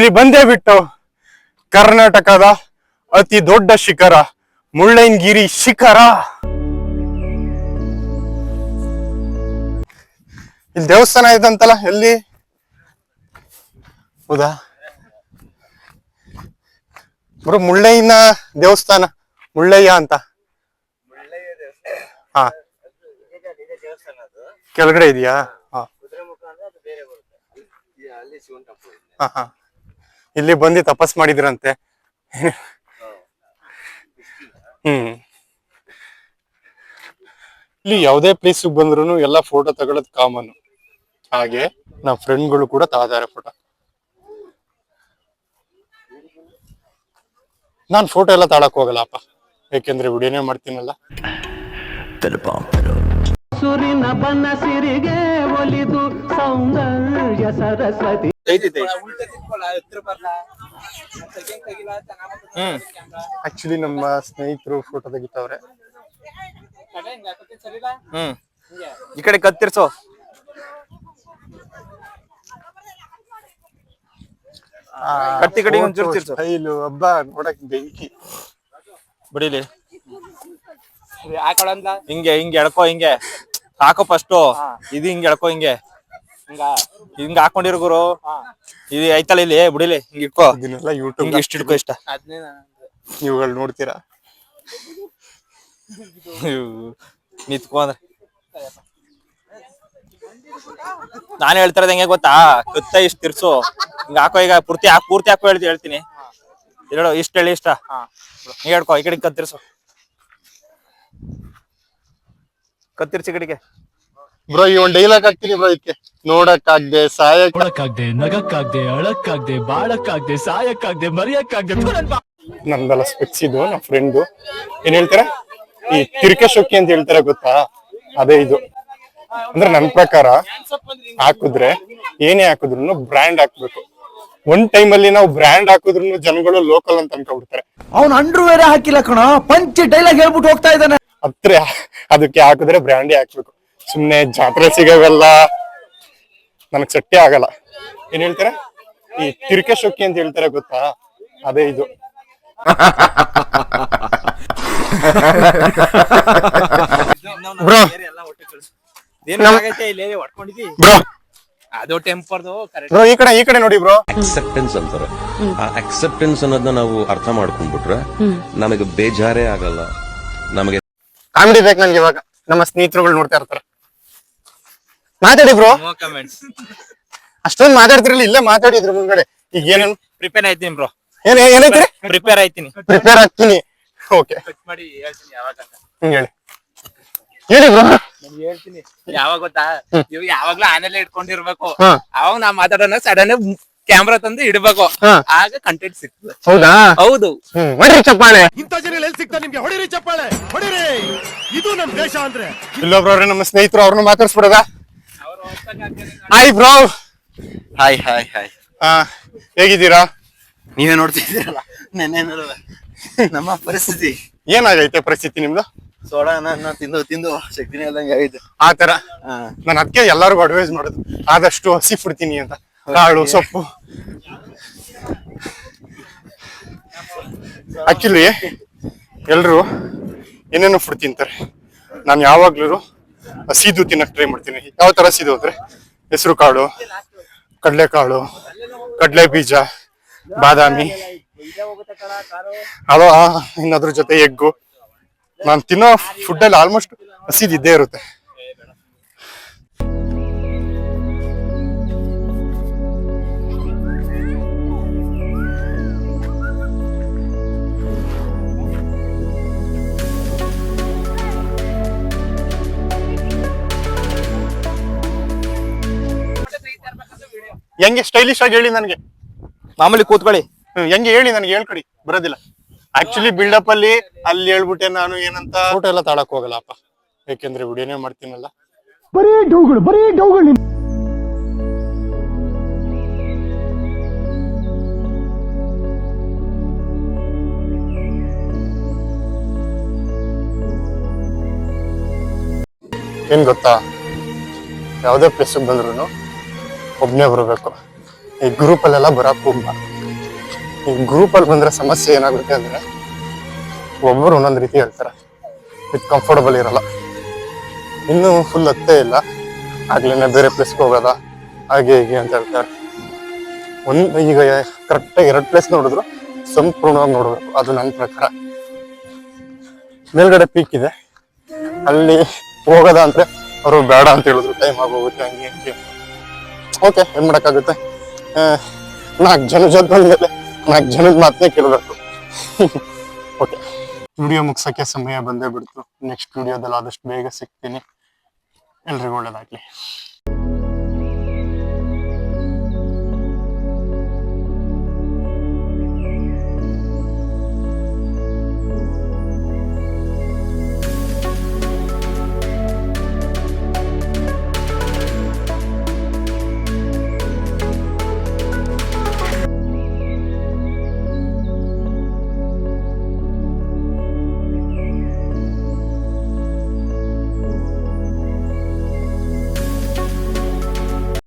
ಇಲ್ಲಿ ಬಂದೇ ಬಿಟ್ಟು ಕರ್ನಾಟಕದ ಅತಿ ದೊಡ್ಡ ಶಿಖರ ಮುಳ್ಳಯ್ಯನಗಿರಿ ಶಿಖರ. ಇಲ್ಲಿ ದೇವಸ್ಥಾನ ಇದಂತಲ್ಲ ಎಲ್ಲಿ? ಹೌದಾ? ಬ್ರೋ ಮುಳ್ಳಯ್ಯನ ದೇವಸ್ಥಾನ ಮುಳ್ಳಯ್ಯ ಅಂತ. ಹಾ. ಕೆಳಗಡೆ ಇದೆಯಾ? ಹಾ. ಹಾ ಹಾ. ಇಲ್ಲಿ ಬಂದು ತಪಸ್ ಮಾಡಿದ್ರಂತೆ. ಹ್ಮ್. ಇಲ್ಲಿ ಯಾವುದೇ ಪ್ಲೇಸ್ ಬಂದ್ರು ಎಲ್ಲ ಫೋಟೋ ತಗೊಳ್ಳೋದು ಕಾಮನ್ ಹಾಗೆ ನಮ್ಮ ಫ್ರೆಂಡ್ಗಳು ಕೂಡ ತಗದಾರೆ ಫೋಟೋ ನಾನ್ ಫೋಟೋ ಎಲ್ಲ ತಾಳಕ್ ಹೋಗಲ್ಲಪ್ಪ. ಯಾಕೆಂದ್ರೆ ವಿಡಿಯೋನೇ ಮಾಡ್ತೀನಲ್ಲ. ಸುರಿನ ಸಿರಿಗೆ ಒಲಿದು ಸೌಂದರ್ಯ ಸರಸ್ವತಿ. ಆಕ್ಚುಲಿ ನಮ್ಮ ಸ್ನೇಹಿತರು ಫೋಟೋ ತೆಗಿತಾವ್ರೆ. ಹ್ಮ್. ಈ ಕಡೆ ಕತ್ತಿರ್ಸೋ. ಕತ್ತಿ ಕಡೆ ಒಂಚೂರು ತಿರ್ಸು. ಸ್ಟೈಲು ಹಬ್ಬ ನೋಡಕ್ ಬೆಂಕಿ. ಬಿಡಿಲಿ. ಹಿಂಗೆ ಹಿಂಗೆ ಎಳ್ಕೋ ಹಿಂಗೆ. ಹಾಕೋ ಫಸ್ಟು ಇದು ಹಿಂಗೆ ಎಳ್ಕೊ ಹಿಂಗೆ. ಹಿಂಗ ಹಾಕೊಂಡಿರ ಗುರು. ಇದು ಐತಲ್ಲ ಇಲ್ಲಿ ಬಿಡಿಲಿ ಹಿಂಗ್ ಇಟ್ಕೋ. ಇದನ್ನೆಲ್ಲ ಯೂಟ್ಯೂಬ್ ಇಷ್ಟ ಇಟ್ಕೋ ಇಷ್ಟ. ನೀವುಗಳು ನೋಡ್ತೀರಾ? ನಿತ್ಕೋ ಅಂದ್ರೆ. ನಾನು ಹೇಳ್ತಿರೋದು ಹೆಂಗೆ ಗೊತ್ತಾ? ಕತ್ತ ಇಷ್ಟ ತಿರ್ಸು. ಹಿಂಗ ಹಾಕೋ ಈಗ ಪೂರ್ತಿ ಹಾಕ್ ಪೂರ್ತಿ ಹಾಕೋ ಹೇಳ್ತಿ ಹೇಳ್ತೀನಿ. ಹೇಳು ಇಷ್ಟ ಹೇಳಿ ಇಷ್ಟ. ನೀ ಹೇಳ್ಕೊ ಈ ಕಡೆ ಕತ್ತಿರ್ಸು ಕತ್ತಿರ್ಸಿ ಕಡೆಗೆ. ಬ್ರೋ ಈ ಒಂದ್ ಡೈಲಾಗ್ ಹಾಕ್ತೀನಿ ಬ್ರೋ ಇದಕ್ಕೆ. ನೋಡಕ್ ಆಗ್ದೆ ಸಾಯಕ್ ಕೊಡಕ್ಕಾಗ್ದೆ ನಗಕ್ಕಾಗ್ದೆ ಅಳಕ್ಕಾಗ್ದೆ ಬಾಳಕ್ಕಾಗ್ದೆ ಸಾಯಕ್ಕಾಗ್ದೆ ಮರಿಯಕ್ಕಾಗ್ದೆ. ನಂದೆಲ್ಲ ಸ್ಪೆಕ್ಸ್ ಇದು ನಮ್ಮ ಫ್ರೆಂಡು ಏನ್ ಹೇಳ್ತಾರೆ? ಈ ತಿರ್ಕೆ ಶೋಕಿ ಅಂತ ಹೇಳ್ತಾರೆ ಗೊತ್ತಾ? ಅದೇ ಇದು. ಅಂದ್ರೆ ನನ್ ಪ್ರಕಾರ ಹಾಕಿದ್ರೆ ಏನೇ ಹಾಕಿದ್ರು ಬ್ರ್ಯಾಂಡ್ ಹಾಕ್ಬೇಕು. ಒಂದ್ ಟೈಮ್ ಅಲ್ಲಿ ನಾವು ಬ್ರ್ಯಾಂಡ್ ಹಾಕಿದ್ರು ಜನಗಳು ಲೋಕಲ್ ಅಂತ ಅನ್ಕೊಂಡ್ಬಿಡ್ತಾರೆ. ಅವ್ನ್ ಅಂಡರ್ವೇರ್ ಬೇರೆ ಹಾಕಿಲ್ಲ ಕಣ. ಪಂಚ ಡೈಲಾಗ್ ಹೇಳ್ಬಿಟ್ಟು ಹೋಗ್ತಾ ಇದ್ದಾನೆ. ಹತ್ರ ಅದಕ್ಕೆ ಹಾಕಿದ್ರೆ ಬ್ರ್ಯಾಂಡಿ ಹಾಕ್ಬೇಕು. ಸುಮ್ನೆ ಜಾತ್ರೆ ಸಿಗವೆಲ್ಲ ನನಗ್ ಸಟ್ಟಿ ಆಗಲ್ಲ. ಏನ್ ಹೇಳ್ತಾರೆ? ಈ ತಿರುಕೆ ಶೊಕ್ಕಿ ಅಂತ ಹೇಳ್ತಾರೆ ಗೊತ್ತಾ? ಅದೇ ಇದು. Bro bro. ಅದು ಟೆಂಪರ್ದು ಬ್ರೋ ಈ ಕಡೆ ಈ ಕಡೆ ನೋಡಿ ಬ್ರೋ. ಅಕ್ಸೆಪ್ಟೆನ್ಸ್ ಅಂತಾರೆ. ಆ ಅಕ್ಸೆಪ್ಟೆನ್ಸ್ ಅನ್ನೋದನ್ನ ನಾವು ಅರ್ಥ ಮಾಡ್ಕೊಂಡ್ಬಿಟ್ರೆ ನಮಗೆ ಬೇಜಾರೇ ಆಗಲ್ಲ. ನಮಗೆ ಕಾಮಿಡಿ ಬೇಕು ನನ್ಗೆ ಇವಾಗ ನಮ್ಮ ಸ್ನೇಹಿತರುಗಳು ನೋಡ್ತಾ ಇರ್ತಾರೆ. ಮಾತಾಡಿ ಬ್ರೋ ನೋ ಕಮೆಂಟ್ಸ್ ಅಷ್ಟೊಂದು ಮಾತಾಡ್ತಿರಲಿಲ್ಲ ಇಲ್ಲೇ ಮಾತಾಡಿದ್ರು ಮುಂದ್ಗಡೆ. ಈಗ ಏನೇನು? ಪ್ರಿಪೇರ್ ಆಯ್ತೀನಿ ಬ್ರೋ ಏನ್ ಏನೈತ್ರಿ ಪ್ರಿಪೇರ್ ಆಯ್ತೀನಿ. ಪ್ರಿಪೇರ್ ಆಗ್ತೀನಿ. ಓಕೆ ಕಟ್ ಮಾಡಿ ಹೇಳ್ತೀನಿ ಯಾವಾಗ ಅಂತ. ಹಿಂಗ್ ಹೇಳಿ. ಹೇಳಿ ಬ್ರೋ ನಾನ್ ಹೇಳ್ತೀನಿ. ಯಾವಾಗ ಗೊತ್ತಾ? ನೀವು ಯಾವಾಗ್ಲೂ ಆನೆಲ್ಲ ಇಟ್ಕೊಂಡಿರ್ಬೇಕು. ಹಾ. ಅವಾಗ ನಾ ಮಾತಾಡೋಣ ಸಡನ್ ಕ್ಯಾಮ್ರಾ ತಂದು ಇಡ್ಬೇಕು. ಆಗ ಕಂಟೆಂಟ್ ಸಿಗ್ತದೆ. ಹೌದಾ? ಹೌದು. ಹೊಡಿರಿ ಚಪ್ಪಾಳೆ. ಇಂಥ ಜನ ಎಲ್ಲಿ ಸಿಗ್ತಾರೆ ನಿಮ್ಗೆ? ಹೊಡಿರಿ ಚಪ್ಪಾಳೆ. ಹೊಡಿರಿ. ಇದು ನಮ್ ದೇಶ ಅಂದ್ರೆ. ಇಲ್ಲೊಬ್ರವ್ರೆ ನಮ್ಮ ಸ್ನೇಹಿತರು ಅವ್ರನ್ನ ಮಾತಾಡ್ಸ್ಬಿಡದ? Hi bro hi hi hi ಹಾ ಹೇಗಿದ್ದೀರಾ? ನೀವೇ ನೋಡ್ತಿದ್ದೀರಲ್ಲ? ನೆನ್ನೆ ನಮ್ಮ ಪರಿಸ್ಥಿತಿ. ಏನಾಗೈತೆ ಪರಿಸ್ಥಿತಿ ನಿಮ್ದು? ಸೋಡಾನ ತಿಂದು ತಿಂದು ಶಕ್ತಿನೇ ಇಲ್ದಂಗೆ ಆಗಿದೆ ಆ ತರ ಹಾ. ನಾನು ಅದಕ್ಕೆ ಎಲ್ಲರಿಗೂ ಅಡ್ವೈಸ್ ಮಾಡೋದು. ಆದಷ್ಟು ಹಸಿ ಬಿಡ್ತೀನಿ ಅಂತ. ಕಾಳು ಸೊಪ್ಪು. ಆಕ್ಚುಲಿ ಎಲ್ರು ಏನೇನೋ ಫುಡ್ ತಿಂತಾರೆ. ನಾನು ಯಾವಾಗ್ಲೂ ಹಸಿದು ತಿನ್ನಕ್ಕೆ ಟ್ರೈ ಮಾಡ್ತೀನಿ. ಯಾವ ತರ ಹಸಿದು ಅಂದ್ರೆ ಹೆಸರು ಕಾಳು ಕಡಲೆಕಾಳು ಕಡಲೆ ಬೀಜ ಬಾದಾಮಿ. ಅದು ಇನ್ನದ್ರ ಜೊತೆ ಎಗ್ಗು. ನಾನು ತಿನ್ನೋ ಫುಡ್ ಅಲ್ಲಿ ಆಲ್ಮೋಸ್ಟ್ ಹಸಿದಿದ್ದೇ ಇರುತ್ತೆ. ಹೆಂಗೆ ಸ್ಟೈಲಿಶ್ ಆಗಿ ಹೇಳಿ ನನಗೆ. ಮಾಮೂಲಿ ಕೂತ್ಕೊಳ್ಳಿ. ಹ್ಮ್, ಹೆಂಗೆ ಹೇಳಿ ನನಗೆ ಹೇಳ್ಕೊಡಿ ಬರೋದಿಲ್ಲ. ಆಕ್ಚುಲಿ ಬಿಲ್ಡಪ್ ಅಲ್ಲಿ ಅಲ್ಲಿ ಹೇಳ್ಬಿಟ್ಟೆ ನಾನು ಏನಂತ. ಊಟ ಎಲ್ಲ ತಾಳಕ್ ಹೋಗಲ್ಲಪ್ಪ ಯಾಕೆಂದ್ರೆ ವಿಡಿಯೋನೇ ಮಾಡ್ತೀನಲ್ಲ. ಬರೀ ಡೌಗಳು ಬರೀ ಡೌಗಳು ಏನ್ ಗೊತ್ತಾ? ಯಾವುದೇ ಪ್ಲೇಸ್ ಬಂದ್ರು ಒಬ್ನೇ ಬರಬೇಕು. ಈ ಗ್ರೂಪಲ್ಲೆಲ್ಲ ಅಲ್ಲೆಲ್ಲ ಬರಕ್ ಹೋಗ್ಬಾರ್ದು. ಈ ಗ್ರೂಪಲ್ಲಿ ಬಂದ್ರೆ ಸಮಸ್ಯೆ ಏನಾಗುತ್ತೆ ಅಂದ್ರೆ ಒಬ್ಬರು ಒಂದೊಂದು ರೀತಿ ಹೇಳ್ತಾರೆ. ಇದು ಕಂಫರ್ಟಬಲ್ ಇರಲ್ಲ. ಇನ್ನೂ ಫುಲ್ ಹತ್ತೇ ಇಲ್ಲ. ಆಗ್ಲೇನೆ ಬೇರೆ ಪ್ಲೇಸ್ಗೆ ಹೋಗೋದ? ಹಾಗೆ ಹೀಗೆ ಅಂತ ಹೇಳ್ತಾರೆ. ಒಂದು ಈಗ ಕರೆಕ್ಟಾಗಿ ಎರಡು ಪ್ಲೇಸ್ ನೋಡಿದ್ರು ಸಂಪೂರ್ಣವಾಗಿ ನೋಡಬೇಕು. ಅದು ನನ್ನ ಪ್ರಕಾರ. ಮೇಲ್ಗಡೆ ಪೀಕ್ ಇದೆ. ಅಲ್ಲಿ ಹೋಗೋದ ಅಂದರೆ ಅವರು ಬೇಡ ಅಂತ ಹೇಳಿದ್ರು. ಟೈಮ್ ಆಗೋಗುತ್ತೆ ಹಂಗೆ ಹಂಗೆ. ಓಕೆ, ಏನ್ ಮಾಡಕ್ಕಾಗುತ್ತೆ? ನಾಲ್ಕು ಜನ ಜೊತೆ ಬಂದ್ಮೇಲೆ ನಾಲ್ಕು ಜನದ ಮಾತನ್ನೇ ಕೇಳಬೇಕು. ಓಕೆ. ವಿಡಿಯೋ ಮುಗ್ಸಕ್ಕೆ ಸಮಯ ಬಂದೇ ಬಿಡ್ತು. ನೆಕ್ಸ್ಟ್ ವಿಡಿಯೋದಲ್ಲಿ ಆದಷ್ಟು ಬೇಗ ಸಿಗ್ತೀನಿ. ಎಲ್ರಿಗೂ ಒಳ್ಳೇದಾಗ್ಲಿ.